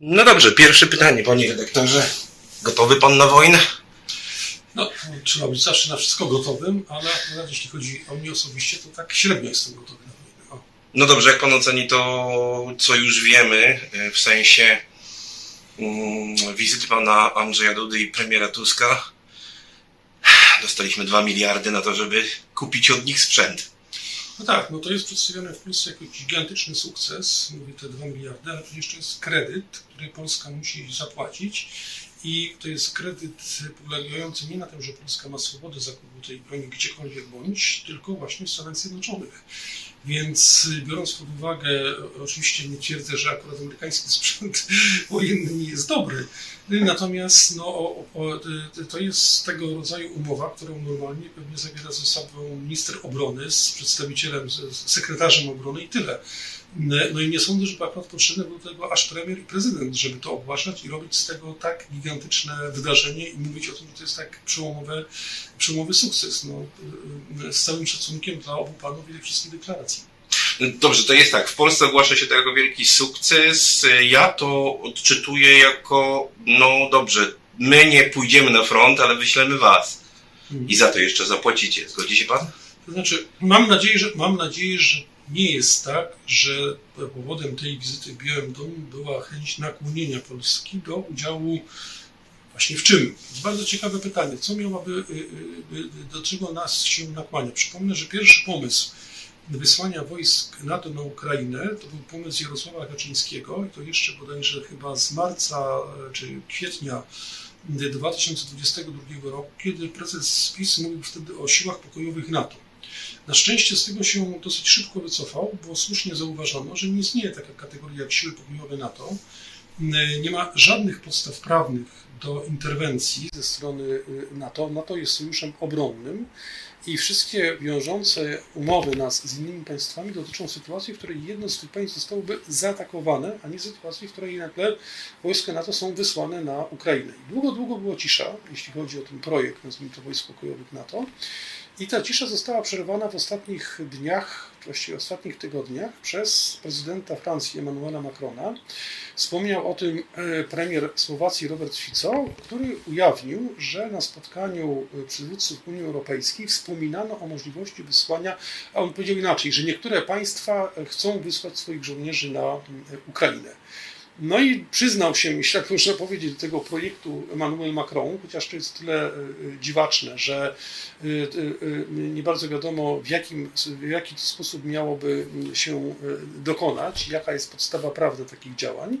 No dobrze, pierwsze pytanie, panie redaktorze. Gotowy pan na wojnę? No, trzeba być zawsze na wszystko gotowym, ale nawet jeśli chodzi o mnie osobiście, to tak średnio jestem gotowy na wojnę. O. No dobrze, jak pan oceni to, co już wiemy, e, w sensie mm, wizyty pana Andrzeja Dudy i premiera Tuska? Dostaliśmy 2 miliardy na to, żeby kupić od nich sprzęt. No tak, no to jest przedstawione w Polsce jako gigantyczny sukces, mówię te 2 miliardy, ale to jeszcze jest kredyt, który Polska musi zapłacić i to jest kredyt polegający nie na tym, że Polska ma swobodę zakupu tej broni gdziekolwiek bądź, tylko właśnie w Stanach Zjednoczonych. Więc biorąc pod uwagę, oczywiście nie twierdzę, że akurat amerykański sprzęt wojenny nie jest dobry, natomiast no, o, o, to jest tego rodzaju umowa, którą normalnie pewnie zawiera ze sobą minister obrony z przedstawicielem, z sekretarzem obrony i tyle. No i nie sądzę, żeby akurat potrzebny był tego aż premier i prezydent, żeby to ogłaszać i robić z tego tak gigantyczne wydarzenie i mówić o tym, że to jest tak przełomowe, przełomowy sukces. No, z całym szacunkiem dla obu panów i tych wszystkich deklaracji. Dobrze, to jest tak. W Polsce ogłasza się to jako wielki sukces. Ja to odczytuję jako, no dobrze, my nie pójdziemy na front, ale wyślemy was. I za to jeszcze zapłacicie. Zgodzi się pan? To znaczy, mam nadzieję, że, mam nadzieję, że nie jest tak, że powodem tej wizyty w Białym Domu była chęć nakłonienia Polski do udziału właśnie w czym? Bardzo ciekawe pytanie. Co miałoby, y, y, y, do czego nas się nakłania? Przypomnę, że pierwszy pomysł wysłania wojsk NATO na Ukrainę to był pomysł Jarosława Kaczyńskiego i to jeszcze bodajże chyba z marca e, czy kwietnia 2022 roku, kiedy prezes PiS mówił wtedy o siłach pokojowych NATO. Na szczęście z tego się dosyć szybko wycofał, bo słusznie zauważono, że nie istnieje taka kategoria jak siły pokojowe NATO. Nie ma żadnych podstaw prawnych do interwencji ze strony y, NATO. NATO jest sojuszem obronnym i wszystkie wiążące umowy nas z innymi państwami dotyczą sytuacji, w której jedno z tych państw zostałoby zaatakowane, a nie sytuacji, w której nagle wojska NATO są wysłane na Ukrainę. I długo, długo była cisza, jeśli chodzi o ten projekt, nazwijmy to wojsk pokojowych NATO. I ta cisza została przerwana w ostatnich dniach, właściwie ostatnich tygodniach, przez prezydenta Francji Emmanuela Macrona. Wspomniał o tym e, premier Słowacji Robert Fico, który ujawnił, że na spotkaniu e, przywódców Unii Europejskiej wspominano o możliwości wysłania, a on powiedział inaczej, że niektóre państwa e, chcą wysłać swoich żołnierzy na Ukrainę. No i przyznał się, jeśli tak można powiedzieć, do tego projektu Emmanuel Macron, chociaż to jest tyle dziwaczne, że nie bardzo wiadomo, w, jakim, w jaki sposób miałoby się dokonać, jaka jest podstawa prawna takich działań.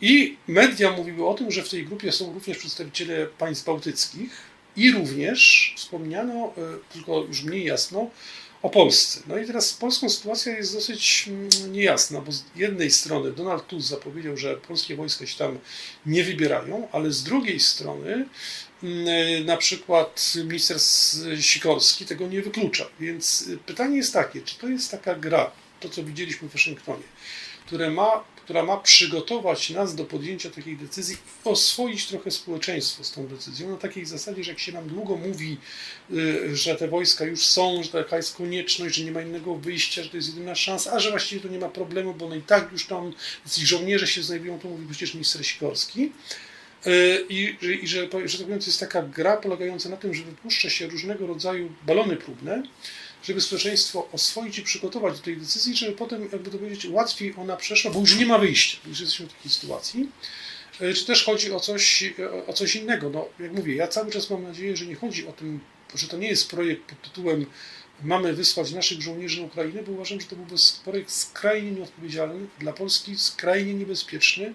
I media mówiły o tym, że w tej grupie są również przedstawiciele państw bałtyckich i również wspomniano, tylko już mniej jasno, o Polsce. No i teraz polską sytuacja jest dosyć niejasna, bo z jednej strony Donald Tusk zapowiedział, że polskie wojska się tam nie wybierają, ale z drugiej strony na przykład minister Sikorski tego nie wyklucza. Więc pytanie jest takie, czy to jest taka gra, to co widzieliśmy w Waszyngtonie, które ma, która ma przygotować nas do podjęcia takiej decyzji i oswoić trochę społeczeństwo z tą decyzją, na takiej zasadzie, że jak się nam długo mówi, że te wojska już są, że taka jest konieczność, że nie ma innego wyjścia, że to jest jedyna szansa, a że właściwie to nie ma problemu, bo no i tak już tam ci żołnierze się znajdują, to mówi przecież minister Sikorski. I, i że, że tak mówiąc, jest taka gra polegająca na tym, że wypuszcza się różnego rodzaju balony próbne, żeby społeczeństwo oswoić i przygotować do tej decyzji, żeby potem, jakby to powiedzieć, łatwiej ona przeszła, bo już nie ma wyjścia, już jesteśmy w takiej sytuacji. Czy też chodzi o coś, o coś innego? No, jak mówię, ja cały czas mam nadzieję, że nie chodzi o tym, że to nie jest projekt pod tytułem mamy wysłać naszych żołnierzy na Ukrainę, bo uważam, że to byłby projekt skrajnie nieodpowiedzialny, dla Polski skrajnie niebezpieczny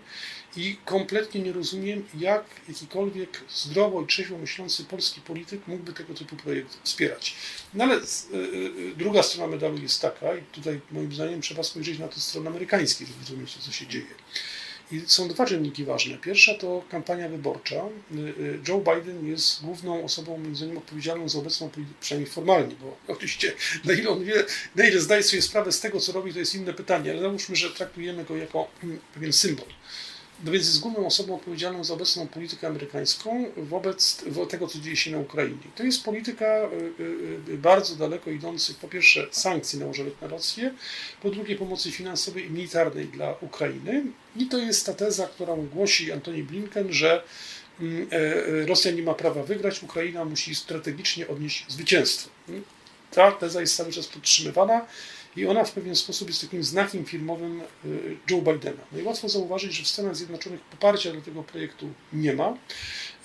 i kompletnie nie rozumiem, jak jakikolwiek zdrowo i trzeźwo myślący polski polityk mógłby tego typu projekt wspierać. No ale y, y, druga strona medalu jest taka, i tutaj moim zdaniem trzeba spojrzeć na tę stronę amerykańską, żeby zrozumieć to, co się dzieje. I są dwa czynniki ważne. Pierwsza to kampania wyborcza. Joe Biden jest główną osobą, między innymi, odpowiedzialną za obecną przynajmniej formalnie, bo oczywiście na ile on wie, na ile zdaje sobie sprawę z tego, co robi, to jest inne pytanie, ale załóżmy, że traktujemy go jako pewien symbol. No więc jest główną osobą odpowiedzialną za obecną politykę amerykańską wobec wo- tego, co dzieje się na Ukrainie. To jest polityka y, y, y, bardzo daleko idących, po pierwsze, sankcji nałożonych na Rosję, po drugie, pomocy finansowej i militarnej dla Ukrainy. I to jest ta teza, którą głosi Antoni Blinken, że mm, e, e, Rosja nie ma prawa wygrać, Ukraina musi strategicznie odnieść zwycięstwo. Mm, Ta teza jest cały czas podtrzymywana i ona w pewien sposób jest takim znakiem filmowym y, Joe Bidena. No i łatwo zauważyć, że w Stanach Zjednoczonych poparcia dla tego projektu nie ma.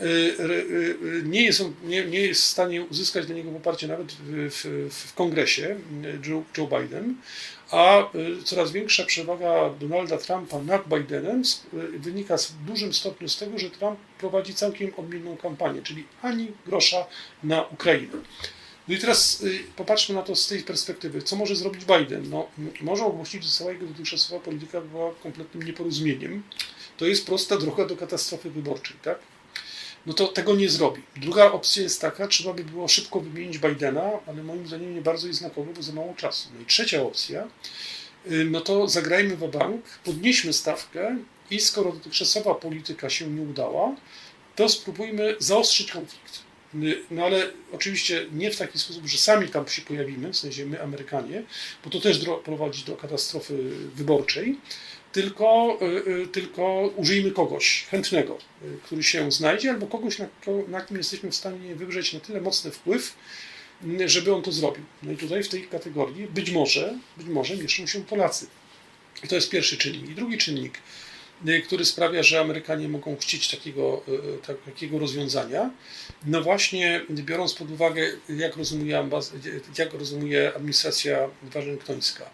Y, y, Nie jest, on, nie, nie jest w stanie uzyskać dla niego poparcia nawet w, w, w kongresie Joe, Joe Biden, a coraz większa przewaga Donalda Trumpa nad Bidenem wynika w dużym stopniu z tego, że Trump prowadzi całkiem odmienną kampanię, czyli ani grosza na Ukrainę. No i teraz y, popatrzmy na to z tej perspektywy. Co może zrobić Biden? No, może ogłosić, że cała jego dotychczasowa polityka była kompletnym nieporozumieniem. To jest prosta droga do katastrofy wyborczej, tak? No to tego nie zrobi. Druga opcja jest taka, trzeba by było szybko wymienić Bidena, ale moim zdaniem nie bardzo jest znakowy, bo za mało czasu. No i trzecia opcja, y, no to zagrajmy w bank, podnieśmy stawkę i skoro dotychczasowa polityka się nie udała, to spróbujmy zaostrzyć konflikt. No ale oczywiście nie w taki sposób, że sami tam się pojawimy, w sensie my Amerykanie, bo to też prowadzi do katastrofy wyborczej, tylko, y, y, tylko użyjmy kogoś chętnego, y, który się znajdzie, albo kogoś, na, na kim jesteśmy w stanie wywrzeć na tyle mocny wpływ, y, żeby on to zrobił. No i tutaj w tej kategorii być może, być może mieszczą się Polacy. I to jest pierwszy czynnik. I drugi czynnik, y, który sprawia, że Amerykanie mogą chcieć takiego, y, tak- takiego rozwiązania, no właśnie biorąc pod uwagę, jak ambas- jak rozumuje administracja waszyngtońska.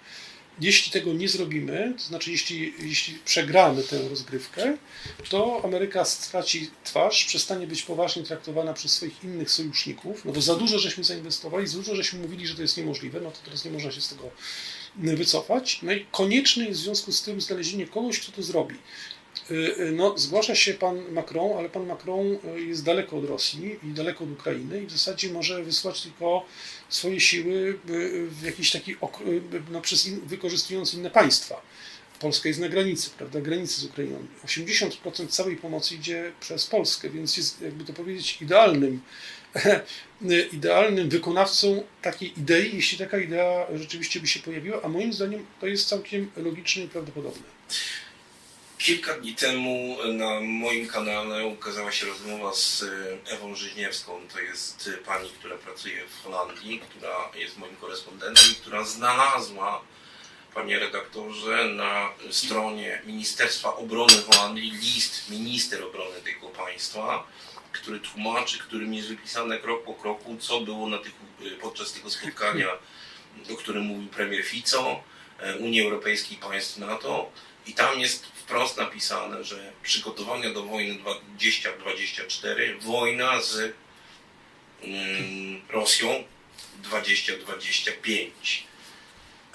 Jeśli tego nie zrobimy, to znaczy jeśli, jeśli przegramy tę rozgrywkę, to Ameryka straci twarz, przestanie być poważnie traktowana przez swoich innych sojuszników, no bo za dużo żeśmy zainwestowali, za dużo żeśmy mówili, że to jest niemożliwe, no to teraz nie można się z tego wycofać. No i konieczne jest w związku z tym znalezienie kogoś, kto to zrobi. Y, y, No, zgłasza się pan Macron, ale pan Macron y, jest daleko od Rosji i daleko od Ukrainy i w zasadzie może wysłać tylko swoje siły y, w jakiś taki, y, no, przez in, wykorzystując inne państwa. Polska jest na granicy, prawda, granicy z Ukrainą. 80% całej pomocy idzie przez Polskę, więc jest, jakby to powiedzieć, idealnym, idealnym wykonawcą takiej idei, jeśli taka idea rzeczywiście by się pojawiła, a moim zdaniem to jest całkiem logiczne i prawdopodobne. Kilka dni temu na moim kanale ukazała się rozmowa z Ewą Żyźniewską. To jest pani, która pracuje w Holandii, która jest moim korespondentem i która znalazła, panie redaktorze, na stronie Ministerstwa Obrony Holandii list minister obrony tego państwa, który tłumaczy, którym jest wypisane krok po kroku, co było na tych, e, podczas tego spotkania, o którym mówił premier Fico, e, Unii Europejskiej i państw NATO. I tam jest wprost napisane, że przygotowania do wojny 2024, wojna z mm, Rosją 2025.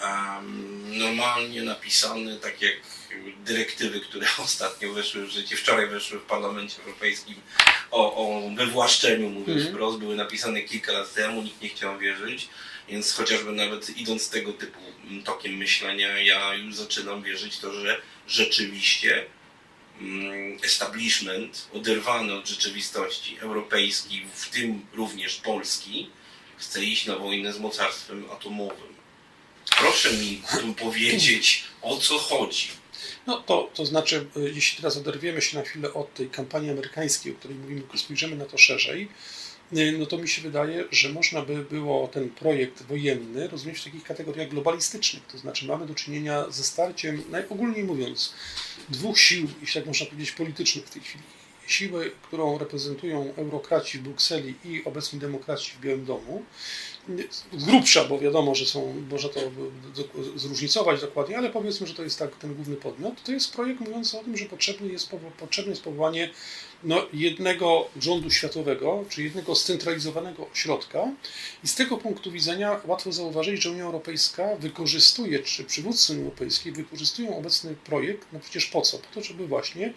Em, normalnie napisane, tak jak dyrektywy, które ostatnio weszły w życie, wczoraj weszły w Parlamencie Europejskim o, o wywłaszczeniu, mówiąc Mhm. wprost, były napisane kilka lat temu, nikt nie chciał wierzyć, więc chociażby nawet idąc tego typu mm, tokiem myślenia, ja już zaczynam wierzyć to, że rzeczywiście mm, establishment oderwany od rzeczywistości europejskiej, w tym również Polski, chce iść na wojnę z mocarstwem atomowym. Proszę mi powiedzieć, o co chodzi. No to, to znaczy, y, jeśli teraz oderwiemy się na chwilę od tej kampanii amerykańskiej, o której mówimy, spojrzymy na to szerzej, y, no to mi się wydaje, że można by było ten projekt wojenny rozumieć w takich kategoriach globalistycznych. To znaczy mamy do czynienia ze starciem, najogólniej mówiąc, dwóch sił, jeśli tak można powiedzieć, politycznych w tej chwili. Siły, którą reprezentują eurokraci w Brukseli i obecni demokraci w Białym Domu. Z grubsza, bo wiadomo, że są, można to zróżnicować dokładnie, ale powiedzmy, że to jest tak ten główny podmiot. To jest projekt mówiący o tym, że potrzebny jest, potrzebne jest powołanie no, jednego rządu światowego, czy jednego scentralizowanego ośrodka. I z tego punktu widzenia łatwo zauważyć, że Unia Europejska wykorzystuje, czy przywódcy Unii Europejskiej wykorzystują obecny projekt, no przecież po co? Po to, żeby właśnie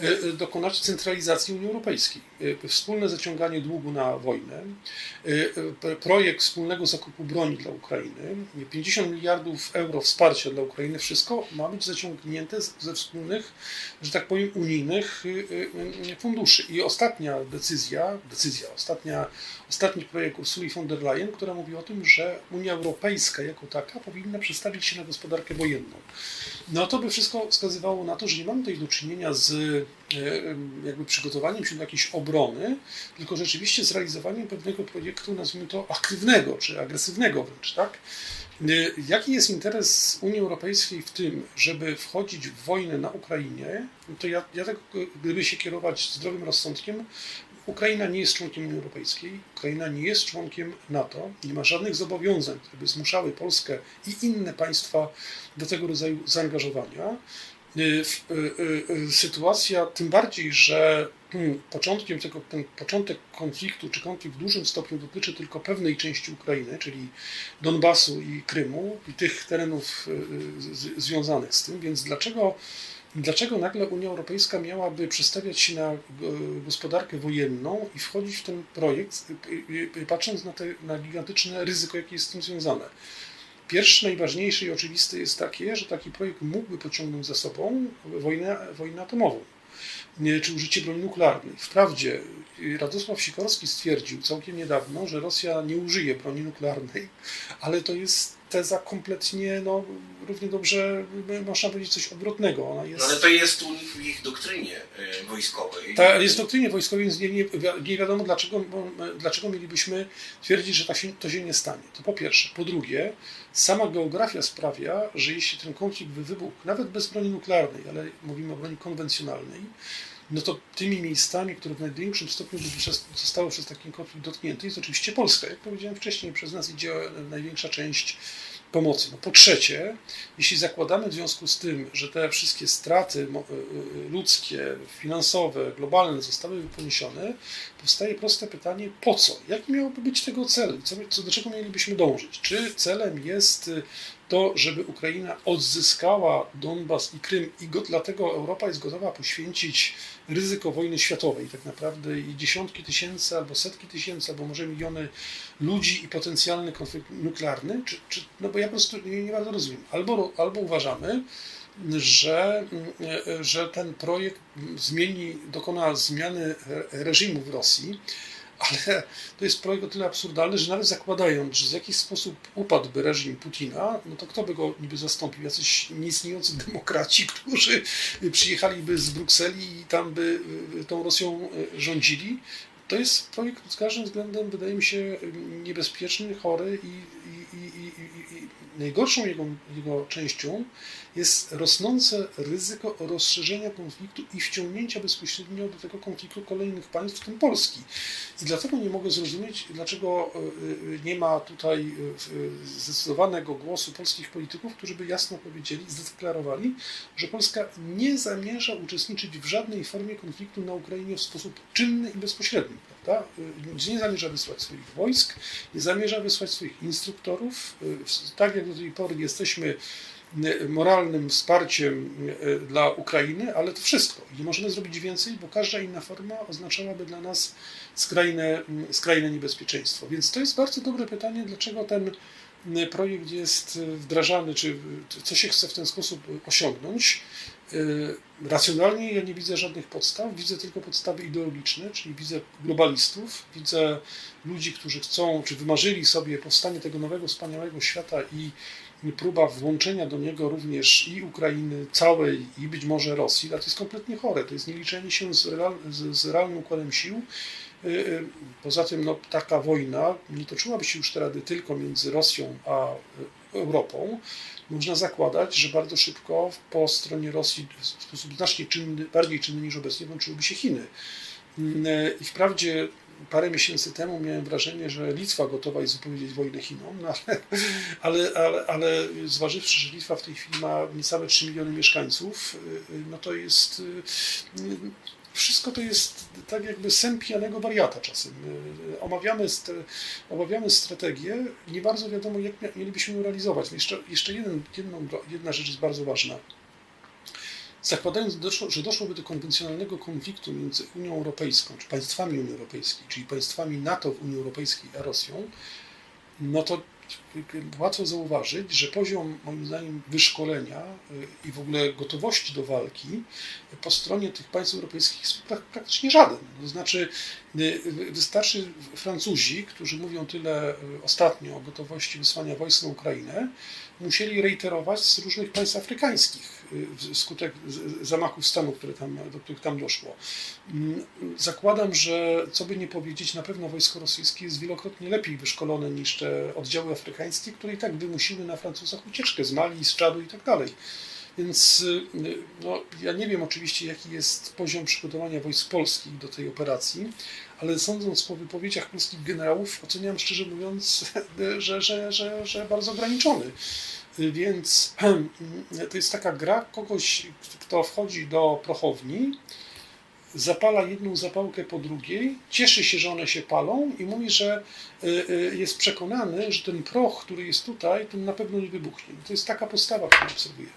e, e, dokonać centralizacji Unii Europejskiej. E, Wspólne zaciąganie długu na wojnę, projekt wspólnego zakupu broni dla Ukrainy, 50 miliardów euro wsparcia dla Ukrainy, wszystko ma być zaciągnięte ze wspólnych, że tak powiem, unijnych y, y, y, funduszy. I ostatnia decyzja, decyzja, ostatnia, ostatni projekt Ursuli von der Leyen, która mówi o tym, że Unia Europejska jako taka powinna przestawić się na gospodarkę wojenną. No to by wszystko wskazywało na to, że nie mamy tutaj do czynienia z y, y, jakby przygotowaniem się do jakiejś obrony, tylko rzeczywiście z realizowaniem pewnego projektu, nazwijmy to aktywnego, czy agresywnego wręcz, tak? Y, Jaki jest interes Unii Europejskiej w tym, żeby wchodzić w wojnę na Ukrainie? To ja, ja tak, gdyby się kierować zdrowym rozsądkiem, Ukraina nie jest członkiem Unii Europejskiej, Ukraina nie jest członkiem NATO, nie ma żadnych zobowiązań, które by zmuszały Polskę i inne państwa do tego rodzaju zaangażowania. Y, y, y, Sytuacja, tym bardziej, że hmm, początkiem tego, ten początek konfliktu, czy konflikt w dużym stopniu dotyczy tylko pewnej części Ukrainy, czyli Donbasu i Krymu i tych terenów z, związanych z tym, więc dlaczego, dlaczego nagle Unia Europejska miałaby przestawiać się na gospodarkę wojenną i wchodzić w ten projekt, patrząc na, te, na gigantyczne ryzyko, jakie jest z tym związane? Pierwsze, najważniejsze i oczywiste jest takie, że taki projekt mógłby pociągnąć za sobą wojnę, wojnę atomową czy użycie broni nuklearnej. Wprawdzie Radosław Sikorski stwierdził całkiem niedawno, że Rosja nie użyje broni nuklearnej, ale to jest teza kompletnie, no, równie dobrze można powiedzieć coś odwrotnego. Ona jest... No ale to jest u nich w ich doktrynie y, wojskowej. Ta jest w doktrynie wojskowej, więc nie, nie, nie wiadomo, dlaczego, bo- dlaczego mielibyśmy twierdzić, że ta się, to się nie stanie. To po pierwsze. Po drugie, sama geografia sprawia, że jeśli ten konflikt by wybuchł, nawet bez broni nuklearnej, ale mówimy o broni konwencjonalnej, no to tymi miejscami, które w największym stopniu zostały przez taki konflikt dotknięte, jest oczywiście Polska. Jak powiedziałem wcześniej, przez nas idzie największa część pomocy. No po trzecie, jeśli zakładamy w związku z tym, że te wszystkie straty mo- y, y, ludzkie, finansowe, globalne zostały poniesione, powstaje proste pytanie, po co? Jaki miałby być tego cel? Co, do czego mielibyśmy dążyć? Czy celem jest y, to, żeby Ukraina odzyskała Donbas i Krym i go, dlatego Europa jest gotowa poświęcić ryzyko wojny światowej, tak naprawdę i dziesiątki tysięcy, albo setki tysięcy, albo może miliony ludzi i potencjalny konflikt nuklearny? Czy, czy, no bo ja po prostu nie, nie bardzo rozumiem. Albo, albo uważamy, że, że ten projekt zmieni, dokona zmiany re- reżimu w Rosji, ale to jest projekt o tyle absurdalny, że nawet zakładając, że w jakiś sposób upadłby reżim Putina, no to kto by go niby zastąpił? Jacyś nieistniejący demokraci, którzy przyjechaliby z Brukseli i tam by y, tą Rosją y, rządzili. To jest projekt z każdym względem, wydaje mi się, niebezpieczny, chory i, i, i, i najgorszą jego, jego częścią jest rosnące ryzyko rozszerzenia konfliktu i wciągnięcia bezpośrednio do tego konfliktu kolejnych państw, w tym Polski. I dlatego nie mogę zrozumieć, dlaczego y, y, nie ma tutaj y, zdecydowanego głosu polskich polityków, którzy by jasno powiedzieli, zdeklarowali, że Polska nie zamierza uczestniczyć w żadnej formie konfliktu na Ukrainie w sposób czynny i bezpośredni. Y, Nie zamierza wysłać swoich wojsk, nie zamierza wysłać swoich instruktorów. Y, Tak jak do tej pory jesteśmy y, moralnym wsparciem dla Ukrainy, ale to wszystko. Nie możemy zrobić więcej, bo każda inna forma oznaczałaby dla nas skrajne, mm, skrajne niebezpieczeństwo. Więc to jest bardzo dobre pytanie, dlaczego ten projekt jest wdrażany, czy co się chce w ten sposób osiągnąć. Y, Racjonalnie ja nie widzę żadnych podstaw, widzę tylko podstawy ideologiczne, czyli widzę globalistów, widzę ludzi, którzy chcą, czy wymarzyli sobie powstanie tego nowego, wspaniałego świata i próba włączenia do niego również i Ukrainy całej, i być może Rosji, to jest kompletnie chore. To jest nieliczenie się z, real, z, z realnym układem sił. Y, y, Poza tym no, taka wojna nie toczyłaby się już teraz tylko między Rosją a Europą. Można zakładać, że bardzo szybko po stronie Rosji w sposób znacznie czynny, bardziej czynny niż obecnie włączyłyby się Chiny. I wprawdzie parę miesięcy temu miałem wrażenie, że Litwa gotowa jest wypowiedzieć wojnę Chinom, no ale, ale, ale, ale zważywszy, że Litwa w tej chwili ma niecałe 3 miliony mieszkańców, no to jest wszystko to jest tak jakby sen pijanego wariata czasem. Y, Omawiamy, st- omawiamy strategię, nie bardzo wiadomo, jak mielibyśmy ją realizować. Jeszcze, jeszcze jeden, jedną, jedna rzecz jest bardzo ważna. Zakładając, że doszłoby do konwencjonalnego konfliktu między Unią Europejską, czy państwami Unii Europejskiej, czyli państwami NATO w Unii Europejskiej a Rosją, no to łatwo zauważyć, że poziom, moim zdaniem, wyszkolenia y, i w ogóle gotowości do walki po stronie tych państw europejskich jest prak- praktycznie żaden. To znaczy, y, wy- wystarczy Francuzi, którzy mówią tyle y, ostatnio o gotowości wysłania wojsk na Ukrainę, musieli reiterować z różnych państw afrykańskich y, wskutek zamachów stanu, które tam, do których tam doszło. Mm, Zakładam, że co by nie powiedzieć, na pewno wojsko rosyjskie jest wielokrotnie lepiej wyszkolone niż te oddziały afrykańskie, które i tak wymusiły na Francuzach ucieczkę z Mali, z Czadu i tak dalej. Więc y, no, ja nie wiem oczywiście, jaki jest poziom przygotowania wojsk polskich do tej operacji, ale sądząc po wypowiedziach polskich generałów, oceniam szczerze mówiąc, że, że, że, że bardzo ograniczony. Więc to jest taka gra kogoś, kto wchodzi do prochowni, zapala jedną zapałkę po drugiej, cieszy się, że one się palą i mówi, że y, y, jest przekonany, że ten proch, który jest tutaj, ten na pewno nie wybuchnie. To jest taka postawa, którą obserwuję.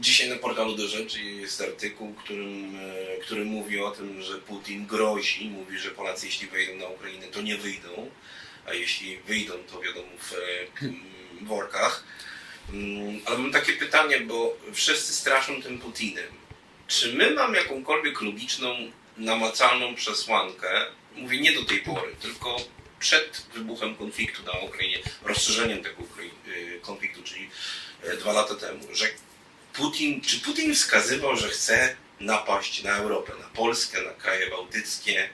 Dzisiaj na portalu do rzeczy jest artykuł, którym, e, który mówi o tym, że Putin grozi, mówi, że Polacy jeśli wejdą na Ukrainę, to nie wyjdą, a jeśli wyjdą, to wiadomo w e, workach. Mm, Ale mam takie pytanie, bo wszyscy straszą tym Putinem. Czy my mamy jakąkolwiek logiczną, namacalną przesłankę, mówię nie do tej pory, tylko przed wybuchem konfliktu na Ukrainie, rozszerzeniem tego y, konfliktu, czyli e, dwa lata temu, że Putin, czy Putin wskazywał, że chce napaść na Europę, na Polskę, na kraje bałtyckie,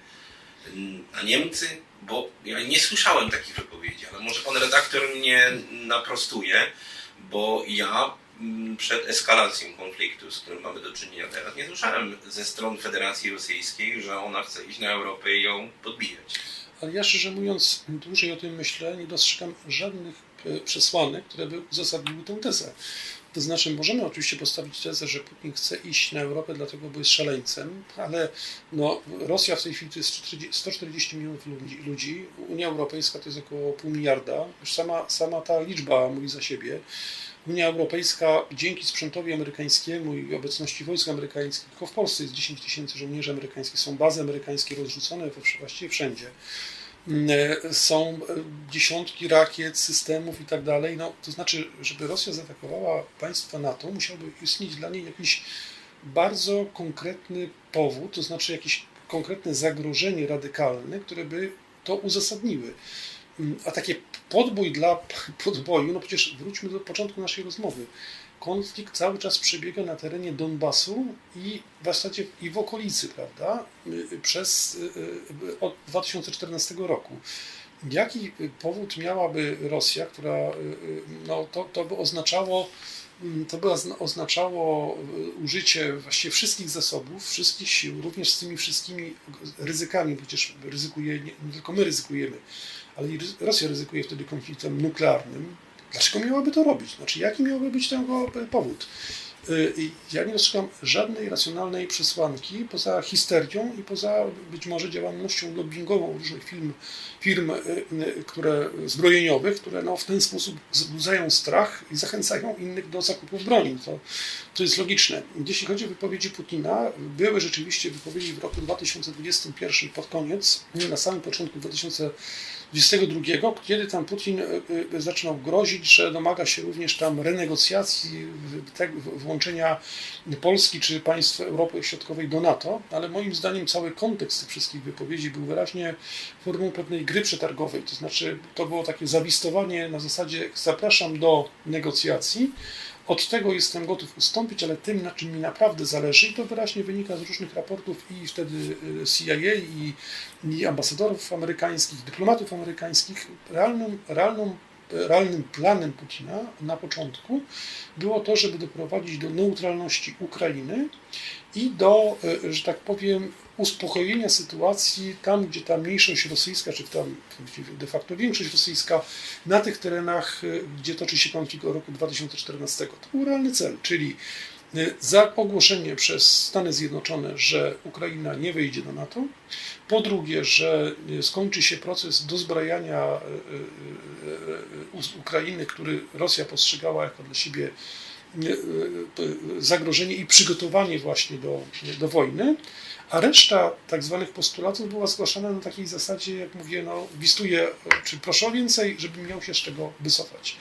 na Niemcy? Bo ja nie słyszałem takich wypowiedzi, ale może pan redaktor mnie naprostuje, bo ja przed eskalacją konfliktu, z którym mamy do czynienia teraz, nie słyszałem ze stron Federacji Rosyjskiej, że ona chce iść na Europę i ją podbijać. Ale ja szczerze mówiąc, dłużej o tym myślę, nie dostrzegam żadnych e, przesłanek, które by uzasadniły tę tezę. To znaczy, możemy oczywiście postawić tezę, że Putin chce iść na Europę, dlatego bo jest szaleńcem, ale no, Rosja w tej chwili to jest 40 140 milionów ludzi, ludzi, Unia Europejska to jest około pół miliarda. Już sama, sama ta liczba mówi za siebie. Unia Europejska dzięki sprzętowi amerykańskiemu i obecności wojsk amerykańskich, tylko w Polsce jest 10 tysięcy żołnierzy amerykańskich, są bazy amerykańskie rozrzucone właściwie wszędzie. Mm, Są e, dziesiątki rakiet, systemów i tak dalej. No, to znaczy, żeby Rosja zaatakowała państwa NATO, musiałby istnieć dla niej jakiś bardzo konkretny powód, to znaczy jakieś konkretne zagrożenie radykalne, które by to uzasadniły. A takie podbój dla podboju, no przecież wróćmy do początku naszej rozmowy. Konflikt cały czas przebiega na terenie Donbasu i w zasadzie i w okolicy, prawda? Y, Przez y, y, od 2014 roku. Jaki powód miałaby Rosja, która no, to, to by oznaczało mm, to by ozna- oznaczało użycie właściwie wszystkich zasobów, wszystkich sił, również z tymi wszystkimi ryzykami, przecież ryzykuje, nie tylko my ryzykujemy, ale Rosja ryzykuje wtedy konfliktem nuklearnym. Dlaczego miałaby to robić? Znaczy, jaki miałby być tego powód? Y, Ja nie dostrzegam żadnej racjonalnej przesłanki poza histerią i poza być może działalnością lobbyingową różnych firm, firm y, y, które, zbrojeniowych, które no, w ten sposób wzbudzają strach i zachęcają innych do zakupów broni. To, to jest logiczne. Jeśli chodzi o wypowiedzi Putina, były rzeczywiście wypowiedzi w roku 2021 pod koniec, nie na samym początku 2022, kiedy tam Putin y, y, zaczynał grozić, że domaga się również tam renegocjacji, włączenia Polski czy państw Europy Środkowej do NATO, ale moim zdaniem cały kontekst tych wszystkich wypowiedzi był wyraźnie formą pewnej gry przetargowej, to znaczy to było takie zawistowanie na zasadzie zapraszam do negocjacji, od tego jestem gotów ustąpić, ale tym, na czym mi naprawdę zależy, i to wyraźnie wynika z różnych raportów i wtedy y, CIA i, i ambasadorów amerykańskich, dyplomatów amerykańskich, realnym, realną, realnym planem Putina na początku było to, żeby doprowadzić do neutralności Ukrainy i do, y, że tak powiem, uspokojenia sytuacji tam, gdzie ta mniejszość rosyjska, czy tam de facto większość rosyjska na tych terenach, y, gdzie toczy się konflikt o roku 2014. To był realny cel, czyli za ogłoszenie przez Stany Zjednoczone, że Ukraina nie wejdzie do NATO. Po drugie, że y, skończy się proces dozbrajania y, Ukrainy, który Rosja postrzegała jako dla siebie zagrożenie i przygotowanie właśnie do, do wojny, a reszta tak zwanych postulatów była zgłaszana na takiej zasadzie, jak mówię, no wistuję, czy proszę o więcej, żebym miał się z czego wycofać.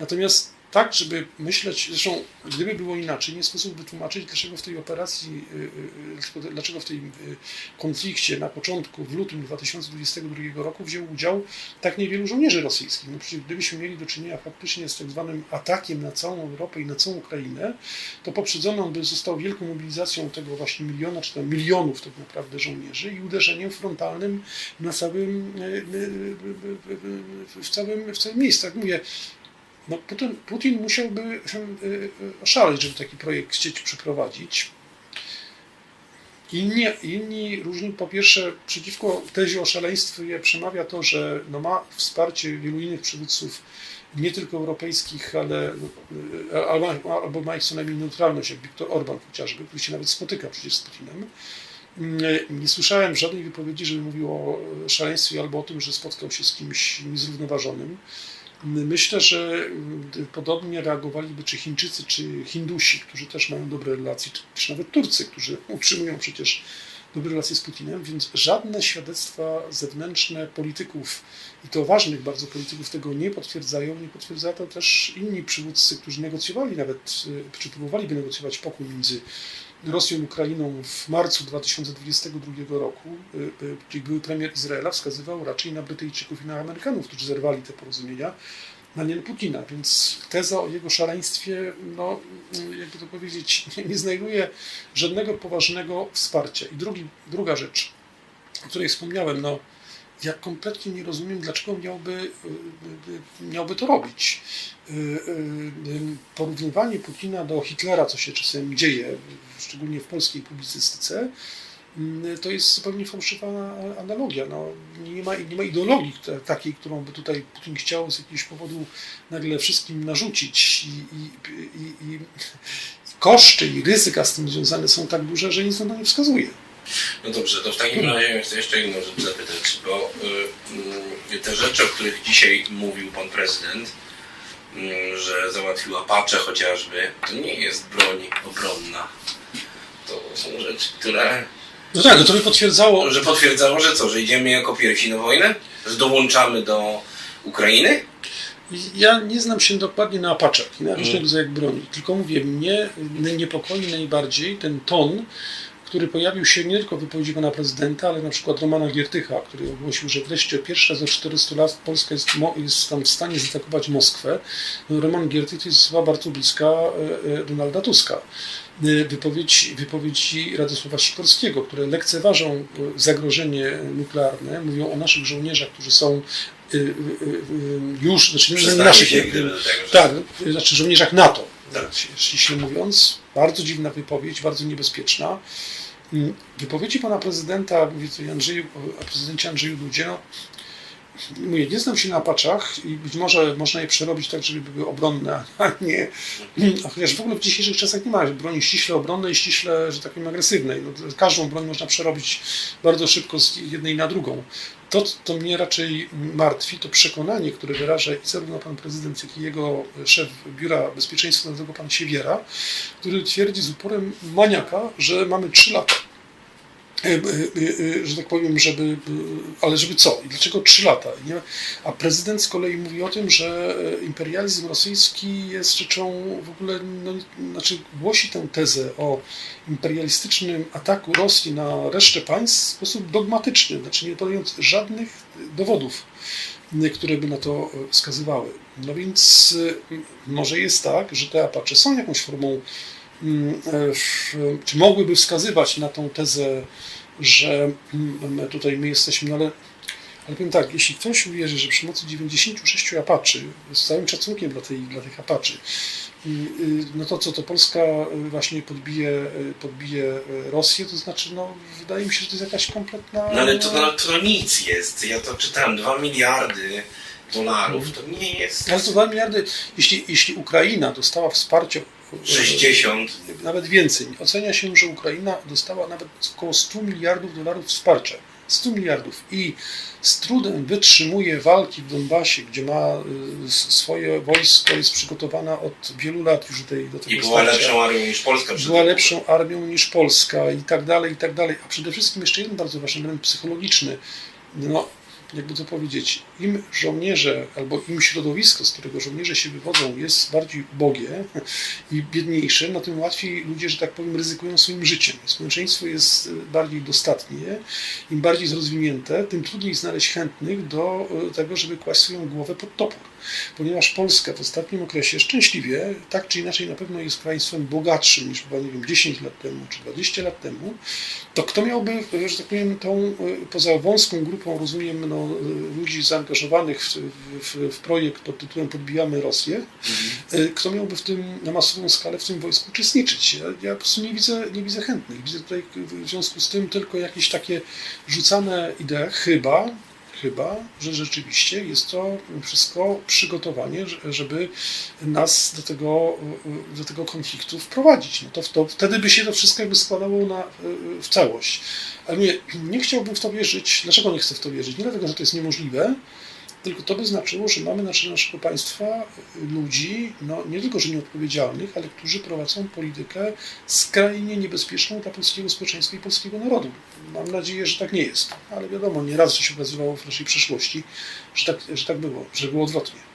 Natomiast tak, żeby myśleć, zresztą gdyby było inaczej, nie sposób wytłumaczyć, dlaczego w tej operacji, y, y, y, dlaczego- w tym konflikcie na początku, w lutym 2022 roku wziął udział tak niewielu żołnierzy rosyjskich. No przecież gdybyśmy mieli do czynienia faktycznie z tak zwanym atakiem na całą Europę i na całą Ukrainę, to poprzedzony on by został wielką mobilizacją tego właśnie miliona, czy tam milionów tak naprawdę żołnierzy i uderzeniem frontalnym na całym, w całym, w całym miejscu. Jak mówię, no Putin, Putin musiałby y, y, oszaleć, żeby taki projekt chcieć przeprowadzić. Inni, inni różni, po pierwsze, przeciwko tezie o szaleństwie przemawia to, że no ma wsparcie wielu innych przywódców, nie tylko europejskich, ale y, albo, albo ma ich co najmniej neutralność, jak Viktor Orban chociażby, który się nawet spotyka przecież z Putinem. Nie słyszałem żadnej wypowiedzi, żeby mówił o szaleństwie albo o tym, że spotkał się z kimś niezrównoważonym. Myślę, że y, podobnie reagowaliby czy Chińczycy, czy Hindusi, którzy też mają dobre relacje, czy- nawet Turcy, którzy utrzymują przecież dobre relacje z Putinem, więc żadne świadectwa zewnętrzne polityków, i to ważnych bardzo polityków, tego nie potwierdzają. Nie potwierdzają to też inni przywódcy, którzy negocjowali nawet, y, czy próbowaliby negocjować pokój między Rosją i Ukrainą w marcu 2022 roku, y, y, czyli były premier Izraela, wskazywał raczej na Brytyjczyków i na Amerykanów, którzy zerwali te porozumienia, na nie na Putina. Więc teza o jego szaleństwie, no, y, jakby to powiedzieć, nie, nie znajduje żadnego poważnego wsparcia. I drugi, druga rzecz, o której wspomniałem, no, ja kompletnie nie rozumiem, dlaczego miałby, y, y, miałby to robić. Y, y, y, Porównywanie Putina do Hitlera, co się czasem dzieje, szczególnie w polskiej publicystyce, y, to jest zupełnie fałszywa analogia. No, nie, ma, nie ma ideologii takiej, którą by tutaj Putin chciał z jakiegoś powodu nagle wszystkim narzucić. I, i, i, i koszty i ryzyka z tym związane są tak duże, że nic na to nie wskazuje. No dobrze, to w takim razie chcę jeszcze inną rzecz zapytać, bo y, y, te rzeczy, o których dzisiaj mówił pan prezydent, y, że załatwił Apache chociażby, to nie jest broń obronna. To są rzeczy, które No tak, no to by potwierdzało, że potwierdzało, że co, że idziemy jako pierwsi na wojnę? Że dołączamy do Ukrainy? Ja nie znam się dokładnie na apaczach i na różnego Mm. rodzaju broni, tylko mówię, mnie niepokoi najbardziej ten ton, który pojawił się nie tylko w wypowiedzi pana prezydenta, ale na przykład Romana Giertycha, który ogłosił, że wreszcie pierwszy raz od 400 lat Polska jest, jest tam w stanie zaatakować Moskwę. No, Roman Giertych to jest osoba bardzo bliska e, e, Donalda Tuska. E, Wypowiedź, wypowiedzi Radosława Sikorskiego, które lekceważą zagrożenie nuklearne, mówią o naszych żołnierzach, którzy są już, znaczy nie naszych, się gdyby tak, znaczy żołnierzach NATO, Tak. ściśle mówiąc. Bardzo dziwna wypowiedź, bardzo niebezpieczna. Wypowiedzi pana prezydenta, mówię tutaj Andrzeju, o prezydencie Andrzeju Dudzie, no, mówię, nie znam się na apaczach i być może można je przerobić tak, żeby były obronne, a nie, a chociaż w ogóle w dzisiejszych czasach nie ma broni ściśle obronnej ściśle, że tak powiem, agresywnej. No, każdą broń można przerobić bardzo szybko z jednej na drugą. To, to mnie raczej martwi, to przekonanie, które wyraża i zarówno pan prezydent, jak i jego szef Biura Bezpieczeństwa Narodowego, pan Siewiera, który twierdzi z uporem maniaka, że mamy trzy lata. E, e, e, Że tak powiem, żeby. Ale żeby co? I dlaczego trzy lata? Nie? A prezydent z kolei mówi o tym, że imperializm rosyjski jest rzeczą w ogóle. No, znaczy, głosi tę tezę o imperialistycznym ataku Rosji na resztę państw w sposób dogmatyczny, znaczy nie podając żadnych dowodów, które by na to wskazywały. No więc może jest tak, że te Apache są jakąś formą, mm, czy mogłyby wskazywać na tą tezę, że mm, tutaj my jesteśmy, no ale ale powiem tak, jeśli ktoś uwierzy, że przy mocy 96 Apaczy, z całym szacunkiem dla, tej, dla tych Apaczy, y, no to co, to Polska y, właśnie podbije, y, podbije Rosję, to znaczy, no wydaje mi się, że to jest jakaś kompletna... No ale to, no, to nic jest. Ja to czytałem, 2 miliardy dolarów, to nie jest. Ale to 2 miliardy, jeśli, jeśli Ukraina dostała wsparcie 60. nawet więcej. Ocenia się, że Ukraina dostała nawet około 100 miliardów dolarów wsparcia. 100 miliardów i z trudem wytrzymuje walki w Donbasie, gdzie ma y, swoje wojsko, jest przygotowana od wielu lat już do, tej, do tego I była lepszą armią niż Polska. była lepszą armią niż Polska i tak dalej, i tak dalej. A przede wszystkim jeszcze jeden bardzo ważny element psychologiczny. No, jakby to powiedzieć, im żołnierze albo im środowisko, z którego żołnierze się wywodzą, jest bardziej ubogie i biedniejsze, no tym łatwiej ludzie, że tak powiem, ryzykują swoim życiem. Społeczeństwo jest y, bardziej dostatnie, im bardziej zrozwinięte, tym trudniej znaleźć chętnych do y, tego, żeby kłaść swoją głowę pod topór. Ponieważ Polska w ostatnim okresie szczęśliwie, tak czy inaczej, na pewno jest państwem bogatszym niż była, nie wiem, 10 lat temu czy 20 lat temu, to kto miałby, y, że tak powiem, tą poza wąską grupą, rozumiem, no, y, ludzi zaangażowanych w, w, w projekt pod tytułem Podbijamy Rosję, Mhm. y, kto miałby w tym na masową skalę w tym wojsku uczestniczyć? Ja, ja po prostu nie widzę, nie widzę chętnych. Widzę tutaj w związku z tym tylko jakieś takie rzucane idee, chyba, chyba, że rzeczywiście jest to wszystko przygotowanie, że- żeby nas do tego, do tego konfliktu wprowadzić. No to, to wtedy by się to wszystko jakby składało na, w całość. Ale nie, nie chciałbym w to wierzyć. Dlaczego nie chcę w to wierzyć? Nie dlatego, że to jest niemożliwe, tylko to by znaczyło, że mamy na tle naszego państwa ludzi, no nie tylko, że nieodpowiedzialnych, ale którzy prowadzą politykę skrajnie niebezpieczną dla polskiego społeczeństwa i polskiego narodu. Mam nadzieję, że tak nie jest. Ale wiadomo, nieraz się okazywało w naszej przeszłości, że tak, że tak było, że było odwrotnie.